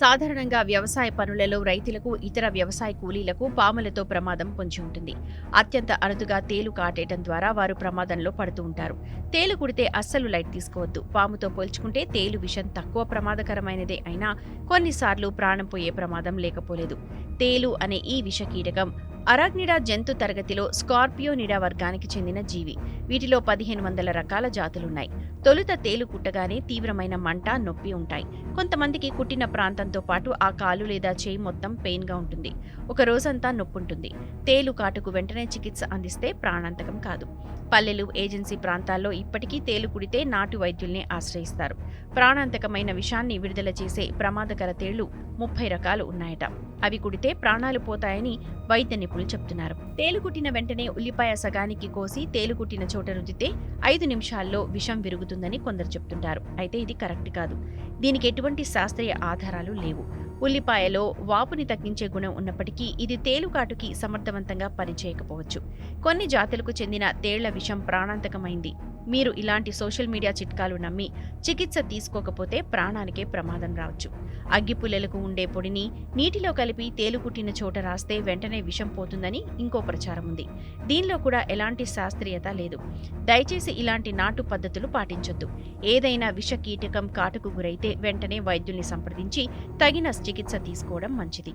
సాధారణంగా వ్యవసాయ పనులలో రైతులకు ఇతర వ్యవసాయ కూలీలకు పాములతో ప్రమాదం పొంచి ఉంటుంది. అత్యంత అరుదుగా తేలు కాటేయడం ద్వారా వారు ప్రమాదంలో పడుతూ ఉంటారు. తేలు కుడితే అస్సలు లైట్ తీసుకోవద్దు. పాముతో పోల్చుకుంటే తేలు విషం తక్కువ ప్రమాదకరమైనదే అయినా కొన్నిసార్లు ప్రాణం పోయే ప్రమాదం లేకపోలేదు. తేలు అనే ఈ విష కీటకం అరాగ్నిడా జంతు తరగతిలో స్కార్పియోనిడా వర్గానికి చెందిన జీవి. వీటిలో పదిహేను వందల రకాల జాతులున్నాయి. తొలుత తేలు కుట్టగానే తీవ్రమైన మంట నొప్పి ఉంటాయి. కొంతమందికి కుట్టిన ప్రాంతంతో పాటు ఆ కాలు లేదా చేయి మొత్తం పెయిన్గా ఉంటుంది. ఒక రోజంతా నొప్పుంటుంది. తేలు కాటుకు వెంటనే చికిత్స అందిస్తే ప్రాణాంతకం కాదు. పల్లెలు ఏజెన్సీ ప్రాంతాల్లో ఇప్పటికీ తేలు కుడితే నాటు వైద్యుల్ని ఆశ్రయిస్తారు. ప్రాణాంతకమైన విషాన్ని విడుదల చేసే ప్రమాదకర తేళ్ళు ముప్పై రకాలు ఉన్నాయట. అవి కుడితే ప్రాణాలు పోతాయని వైద్య నిపుణులు చెప్తున్నారు. తేలు కుట్టిన వెంటనే ఉల్లిపాయ సగానికి కోసి తేలు కుట్టిన చోట రుద్దితే ఐదు నిమిషాల్లో విషం విరుగుతుందని కొందరు చెప్తుంటారు. అయితే ఇది కరెక్ట్ కాదు. దీనికి ఎటువంటి శాస్త్రీయ ఆధారాలు లేవు. ఉల్లిపాయలో వాపుని తగ్గించే గుణం ఉన్నప్పటికీ ఇది తేలుకాటుకి సమర్థవంతంగా పనిచేయకపోవచ్చు. కొన్ని జాతులకు చెందిన తేళ్ళ విషం ప్రాణాంతకమైంది. మీరు ఇలాంటి సోషల్ మీడియా చిట్కాలు నమ్మి చికిత్స తీసుకోకపోతే ప్రాణానికే ప్రమాదం రావచ్చు. అగ్గిపుల్లలకు ఉండే పొడిని నీటిలో కలిపి తేలుకుట్టిన చోట రాస్తే వెంటనే విషం పోతుందని ఇంకో ప్రచారం ఉంది. దీనిలో కూడా ఎలాంటి శాస్త్రీయత లేదు. దయచేసి ఇలాంటి నాటు పద్ధతులు పాటించొద్దు. ఏదైనా విష కీటకం కాటుకు గురైతే వెంటనే వైద్యుల్ని సంప్రదించి తగిన చికిత్స తీసుకోవడం మంచిది.